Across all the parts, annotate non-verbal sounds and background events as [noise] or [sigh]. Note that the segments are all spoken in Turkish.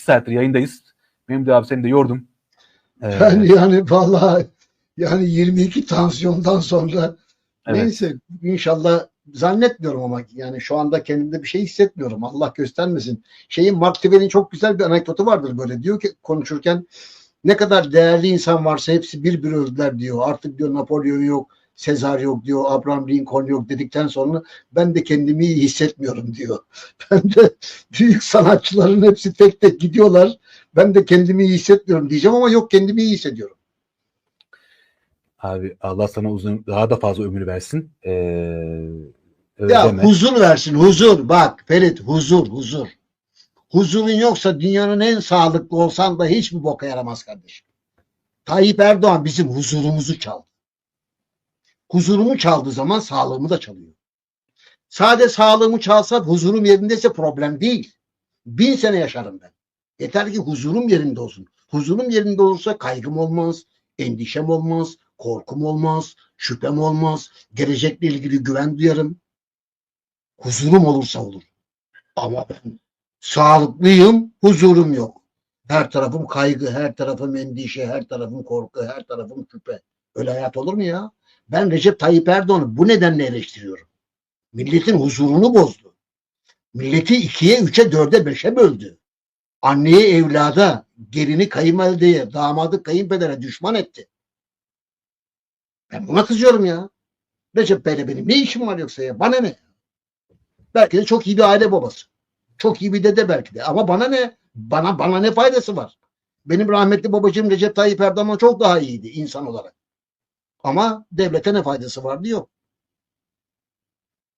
İki saattir yayındayız. Benim de abi seni de yordum. Ee, [laughs] Ben yani vallahi yani 22 tansiyondan sonra evet. neyse inşallah zannetmiyorum ama yani şu anda kendimde bir şey hissetmiyorum. Allah göstermesin. Şeyin Mark Twain'in çok güzel bir anekdotu vardır böyle. Diyor ki konuşurken ne kadar değerli insan varsa hepsi bir bir öldüler diyor. Artık diyor Napolyon yok, Sezar yok diyor, Abraham Lincoln yok dedikten sonra ben de kendimi iyi hissetmiyorum diyor. [laughs] Ben de büyük sanatçıların hepsi tek tek gidiyorlar. Ben de kendimi iyi hissetmiyorum diyeceğim ama yok kendimi iyi hissediyorum. Abi Allah sana uzun daha da fazla ömür versin. Ee, Ya özleme. huzur versin huzur. Bak Ferit huzur huzur. Huzurun yoksa dünyanın en sağlıklı olsan da hiçbir boka yaramaz kardeşim. Tayyip Erdoğan bizim huzurumuzu çaldı. Huzurumu çaldığı zaman sağlığımı da çalıyor. Sade sağlığımı çalsa huzurum yerindeyse problem değil. Bin sene yaşarım ben. Yeter ki huzurum yerinde olsun. Huzurum yerinde olursa kaygım olmaz, endişem olmaz, korkum olmaz, şüphem olmaz, gelecekle ilgili güven duyarım. Huzurum olursa olur. Ama ben sağlıklıyım, huzurum yok. Her tarafım kaygı, her tarafım endişe, her tarafım korku, her tarafım şüphe. Öyle hayat olur mu ya? Ben Recep Tayyip Erdoğan'ı bu nedenle eleştiriyorum. Milletin huzurunu bozdu. Milleti ikiye, üçe, dörde, beşe böldü. Anneye, evlada, gelini kayınvalideye, damadı kayınpedere düşman etti. Ben buna kızıyorum ya. Recep Bey'le benim ne işim var yoksa ya? Bana ne? Belki de çok iyi bir aile babası. Çok iyi bir dede belki de. Ama bana ne? Bana bana ne faydası var? Benim rahmetli babacığım Recep Tayyip Erdoğan'dan çok daha iyiydi insan olarak. Ama devlete ne faydası var diyor.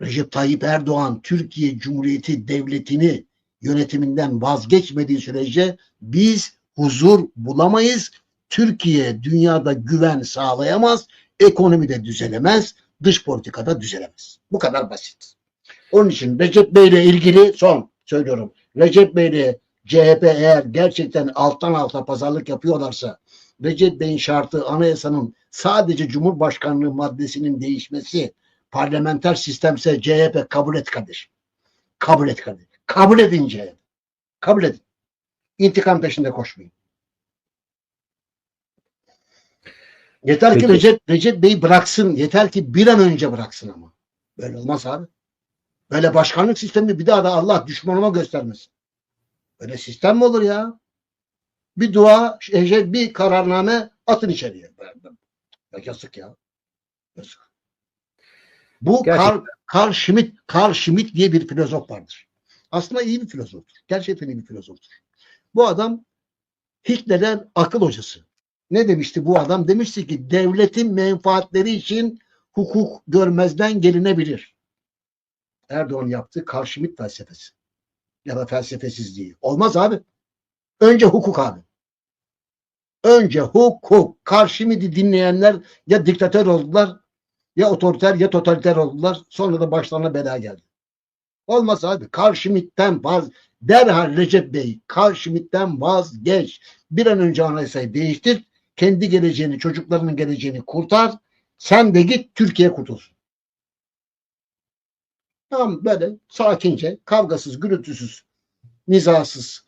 Recep Tayyip Erdoğan Türkiye Cumhuriyeti Devleti'ni yönetiminden vazgeçmediği sürece biz huzur bulamayız. Türkiye dünyada güven sağlayamaz. Ekonomide düzelemez. Dış politikada düzelemez. Bu kadar basit. Onun için Recep Bey ile ilgili son söylüyorum. Recep Bey ile CHP eğer gerçekten alttan alta pazarlık yapıyorlarsa Recep Bey'in şartı anayasanın sadece Cumhurbaşkanlığı maddesinin değişmesi parlamenter sistemse CHP kabul et kardeşim. Kabul et kardeşim. Kabul edin CHP. Kabul edin. İntikam peşinde koşmayın. Yeter ki Peki. Recep, Recep Bey bıraksın. Yeter ki bir an önce bıraksın ama. Böyle olmaz abi. Böyle başkanlık sistemi bir daha da Allah düşmanıma göstermesin. Böyle sistem mi olur ya? Bir dua, şey, bir kararname atın içeriye. Ya yazık ya. Yazık. Bu Gerçekten. Karl, Karl Schmitt, Karl Schmitt diye bir filozof vardır. Aslında iyi bir filozoftur. Gerçekten iyi bir filozoftur. Bu adam Hitler'den akıl hocası. Ne demişti bu adam? Demişti ki devletin menfaatleri için hukuk görmezden gelinebilir. Erdoğan yaptığı Karl Schmitt felsefesi. Ya da felsefesizliği. Olmaz abi. Önce hukuk abi. Önce hukuk. Karl Schmitt'i dinleyenler ya diktatör oldular ya otoriter ya totaliter oldular. Sonra da başlarına bela geldi. Olmaz abi. Karl Schmitt'ten vaz derhal Recep Bey Karl Schmitt'ten vazgeç. Bir an önce anayasayı değiştir. Kendi geleceğini, çocuklarının geleceğini kurtar. Sen de git Türkiye kurtulsun. Tamam böyle sakince, kavgasız, gürültüsüz, nizasız,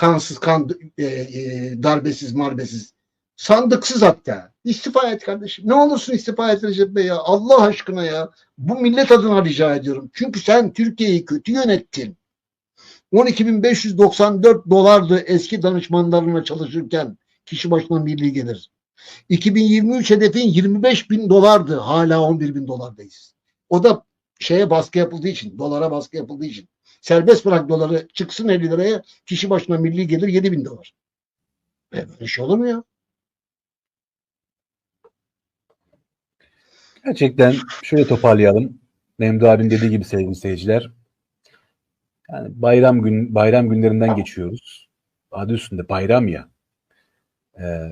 kansız, kan, e, e, darbesiz, marbesiz, sandıksız hatta. İstifa et kardeşim. Ne olursun istifa et Recep Bey ya. Allah aşkına ya. Bu millet adına rica ediyorum. Çünkü sen Türkiye'yi kötü yönettin. 12.594 dolardı eski danışmanlarına çalışırken kişi başına milli gelir. 2023 hedefin 25 bin dolardı. Hala 11 bin dolardayız. O da şeye baskı yapıldığı için, dolara baskı yapıldığı için. Serbest bırak doları çıksın 50 liraya kişi başına milli gelir 7 bin dolar. E böyle şey olur mu ya? Gerçekten şöyle toparlayalım. Memdu abinin dediği gibi sevgili seyirciler. Yani bayram gün bayram günlerinden geçiyoruz. Adı üstünde bayram ya. Ee,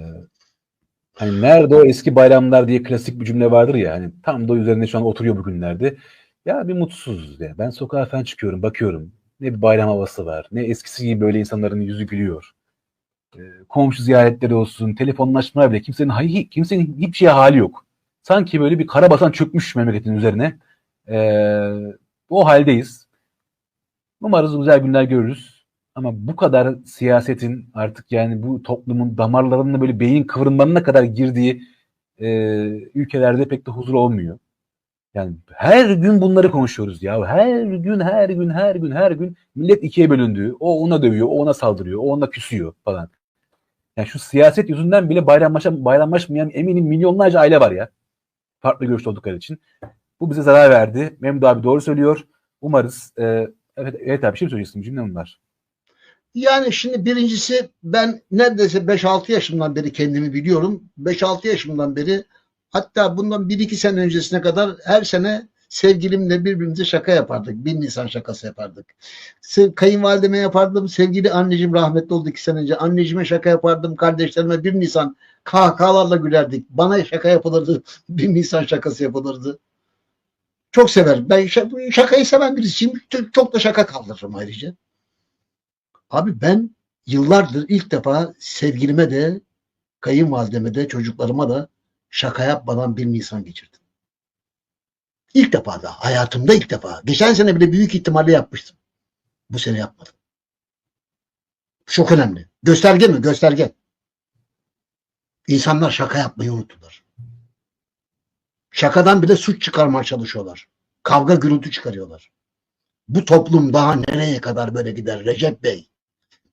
hani nerede o eski bayramlar diye klasik bir cümle vardır ya. Hani tam da üzerinde şu an oturuyor bugünlerde. Ya bir mutsuzuz ya. Ben sokağa falan çıkıyorum, bakıyorum. Ne bir bayram havası var. Ne eskisi gibi böyle insanların yüzü gülüyor. Ee, komşu ziyaretleri olsun, telefonlaşmalar bile kimsenin hay- kimsenin hiçbir şeye hali yok. Sanki böyle bir kara basan çökmüş memleketin üzerine. Ee, o haldeyiz. Umarız güzel günler görürüz. Ama bu kadar siyasetin artık yani bu toplumun damarlarına böyle beyin kıvrımlarına kadar girdiği e, ülkelerde pek de huzur olmuyor. Yani her gün bunları konuşuyoruz ya. Her gün, her gün, her gün, her gün millet ikiye bölündü. O ona dövüyor, o ona saldırıyor, o ona küsüyor falan. Yani şu siyaset yüzünden bile bayramlaşa, bayramlaşmayan eminim milyonlarca aile var ya. Farklı görüşte oldukları için. Bu bize zarar verdi. Memdu abi doğru söylüyor. Umarız. E, evet, evet abi şey mi söyleyeceksin? Cümle var. Yani şimdi birincisi ben neredeyse 5-6 yaşımdan beri kendimi biliyorum. 5-6 yaşımdan beri hatta bundan 1-2 sene öncesine kadar her sene sevgilimle birbirimize şaka yapardık. 1 Nisan şakası yapardık. Se- Kayınvalideme yapardım. Sevgili anneciğim rahmetli oldu 2 sene önce. Anneciğime şaka yapardım. Kardeşlerime 1 Nisan kahkahalarla gülerdik. Bana şaka yapılırdı. [laughs] 1 Nisan şakası yapılırdı. Çok severim. Ben şa- şakayı seven birisiyim. Çok da şaka kaldırırım ayrıca. Abi ben yıllardır ilk defa sevgilime de kayınvalideme de çocuklarıma da şaka yapmadan bir Nisan geçirdim. İlk defa da hayatımda ilk defa. Geçen sene bile büyük ihtimalle yapmıştım. Bu sene yapmadım. Çok önemli. Gösterge mi? Gösterge. İnsanlar şaka yapmayı unuttular. Şakadan bile suç çıkarmaya çalışıyorlar. Kavga gürültü çıkarıyorlar. Bu toplum daha nereye kadar böyle gider Recep Bey?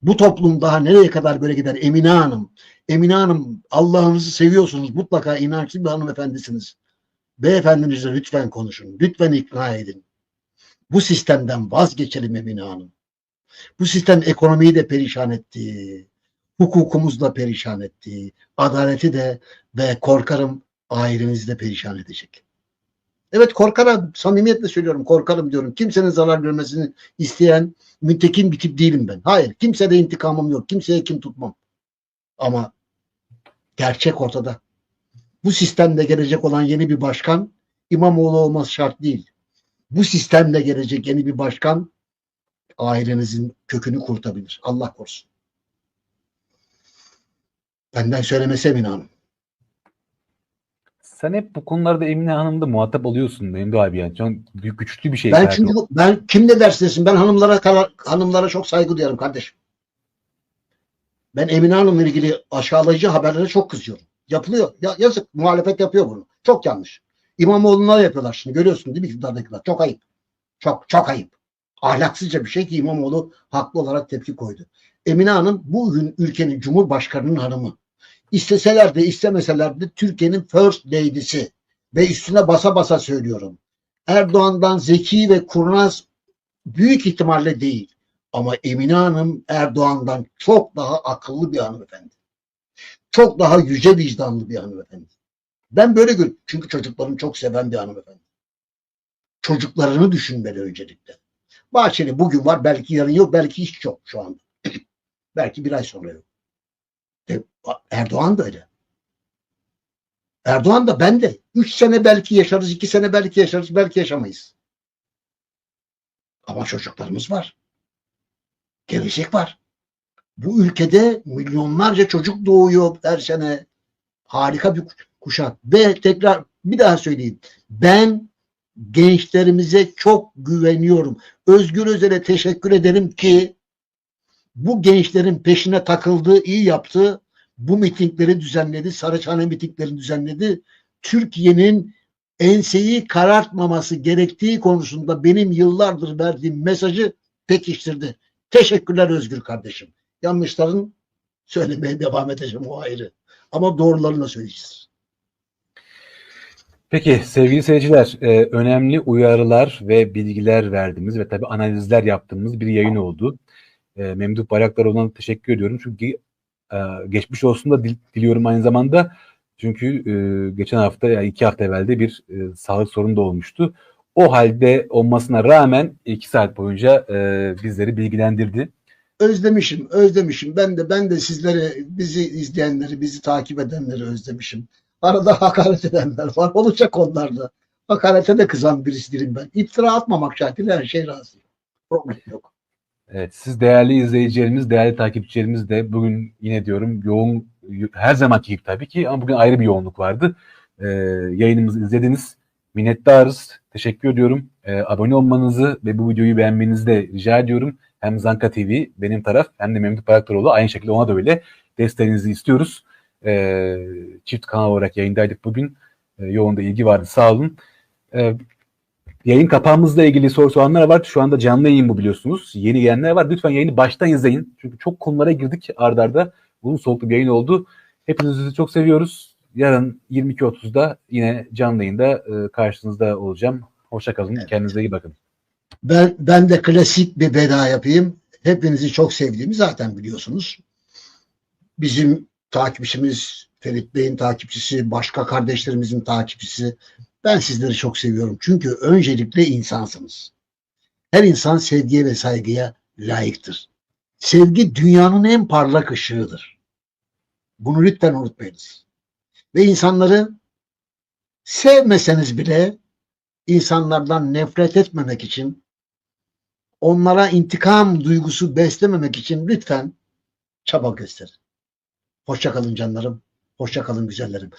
Bu toplum daha nereye kadar böyle gider Emine Hanım? Emine Hanım Allah'ınızı seviyorsunuz. Mutlaka inançlı bir hanımefendisiniz. Beyefendinizle lütfen konuşun. Lütfen ikna edin. Bu sistemden vazgeçelim Emine Hanım. Bu sistem ekonomiyi de perişan etti. Hukukumuzu da perişan etti. Adaleti de ve korkarım ailemizi de perişan edecek. Evet korkarım. Samimiyetle söylüyorum. Korkarım diyorum. Kimsenin zarar görmesini isteyen mütekin bir tip değilim ben. Hayır. Kimsede intikamım yok. Kimseye kim tutmam. Ama gerçek ortada. Bu sistemde gelecek olan yeni bir başkan İmamoğlu olması şart değil. Bu sistemde gelecek yeni bir başkan ailenizin kökünü kurtabilir. Allah korusun. Benden söylemesi Emine Hanım. Sen hep bu konularda Emine Hanım'da muhatap oluyorsun Memdu abi yani. Çok büyük güçlü bir şey. Ben çünkü ben kim ne derse desin ben hanımlara karar, hanımlara çok saygı duyarım kardeşim. Ben Emine Hanım'la ilgili aşağılayıcı haberlere çok kızıyorum. Yapılıyor. Ya, yazık. Muhalefet yapıyor bunu. Çok yanlış. İmamoğlu'na yapıyorlar şimdi. Görüyorsun değil mi iktidardakiler? Çok ayıp. Çok çok ayıp. Ahlaksızca bir şey ki İmamoğlu haklı olarak tepki koydu. Emine Hanım bugün ülkenin Cumhurbaşkanı'nın hanımı. İsteseler de istemeseler de Türkiye'nin first lady'si. Ve üstüne basa basa söylüyorum. Erdoğan'dan zeki ve kurnaz büyük ihtimalle değil. Ama Emine Hanım Erdoğan'dan çok daha akıllı bir hanımefendi. Çok daha yüce vicdanlı bir hanımefendi. Ben böyle görüyorum. Çünkü çocuklarını çok seven bir hanımefendi. Çocuklarını düşünmeli öncelikle. Bahçeli bugün var belki yarın yok belki hiç yok şu anda. [clears throat] belki bir ay sonra yok. E, Erdoğan da öyle. Erdoğan da ben de. Üç sene belki yaşarız, iki sene belki yaşarız, belki yaşamayız. Ama çocuklarımız var. Gelecek var. Bu ülkede milyonlarca çocuk doğuyor her sene. Harika bir kuşak. Ve tekrar bir daha söyleyeyim. Ben gençlerimize çok güveniyorum. Özgür Özel'e teşekkür ederim ki bu gençlerin peşine takıldığı, iyi yaptığı bu mitingleri düzenledi. Saraçhane mitinglerini düzenledi. Türkiye'nin enseyi karartmaması gerektiği konusunda benim yıllardır verdiğim mesajı pekiştirdi. Teşekkürler Özgür kardeşim. Yanlışların söylemeye devam edeceğim o ayrı. Ama doğrularını söyleyeceğiz. Peki sevgili seyirciler, e, önemli uyarılar ve bilgiler verdiğimiz ve tabii analizler yaptığımız bir yayın oldu. E, Memduh Bayraktaroğlu'na teşekkür ediyorum. Çünkü e, geçmiş olsun da dil- diliyorum aynı zamanda. Çünkü e, geçen hafta ya iki hafta evvel de bir e, sağlık sorunu da olmuştu. O halde olmasına rağmen iki saat boyunca e, bizleri bilgilendirdi. Özlemişim, özlemişim. Ben de ben de sizleri, bizi izleyenleri, bizi takip edenleri özlemişim. Arada hakaret edenler var. Olacak onlar da. Hakarete de kızan birisi değilim ben. İftira atmamak şartıyla her şey razı. Problem yok. Evet, siz değerli izleyicilerimiz, değerli takipçilerimiz de bugün yine diyorum yoğun, her zamanki gibi tabii ki ama bugün ayrı bir yoğunluk vardı. Ee, yayınımızı izlediniz. minnettarız. Teşekkür ediyorum. Ee, abone olmanızı ve bu videoyu beğenmenizi de rica ediyorum. Hem Zanka TV benim taraf hem de Memduh Bayraktaroğlu aynı şekilde ona da öyle desteğinizi istiyoruz. Ee, çift kanal olarak yayındaydık bugün. Ee, yoğun da ilgi vardı sağ olun. Ee, yayın kapağımızla ilgili soru soranlar var. Şu anda canlı yayın bu biliyorsunuz. Yeni gelenler var. Lütfen yayını baştan izleyin. Çünkü çok konulara girdik ardarda. Arda. Uzun soluklu bir yayın oldu. Hepinizi çok seviyoruz. Yarın 22.30'da yine canlı yayında e, karşınızda olacağım. Hoşçakalın. Evet. Kendinize iyi bakın. Ben, ben de klasik bir veda yapayım. Hepinizi çok sevdiğimi zaten biliyorsunuz. Bizim takipçimiz, Ferit Bey'in takipçisi, başka kardeşlerimizin takipçisi. Ben sizleri çok seviyorum. Çünkü öncelikle insansınız. Her insan sevgiye ve saygıya layıktır. Sevgi dünyanın en parlak ışığıdır. Bunu lütfen unutmayınız. Ve insanları sevmeseniz bile insanlardan nefret etmemek için onlara intikam duygusu beslememek için lütfen çaba gösterin. Hoşça kalın canlarım. Hoşça kalın güzellerim.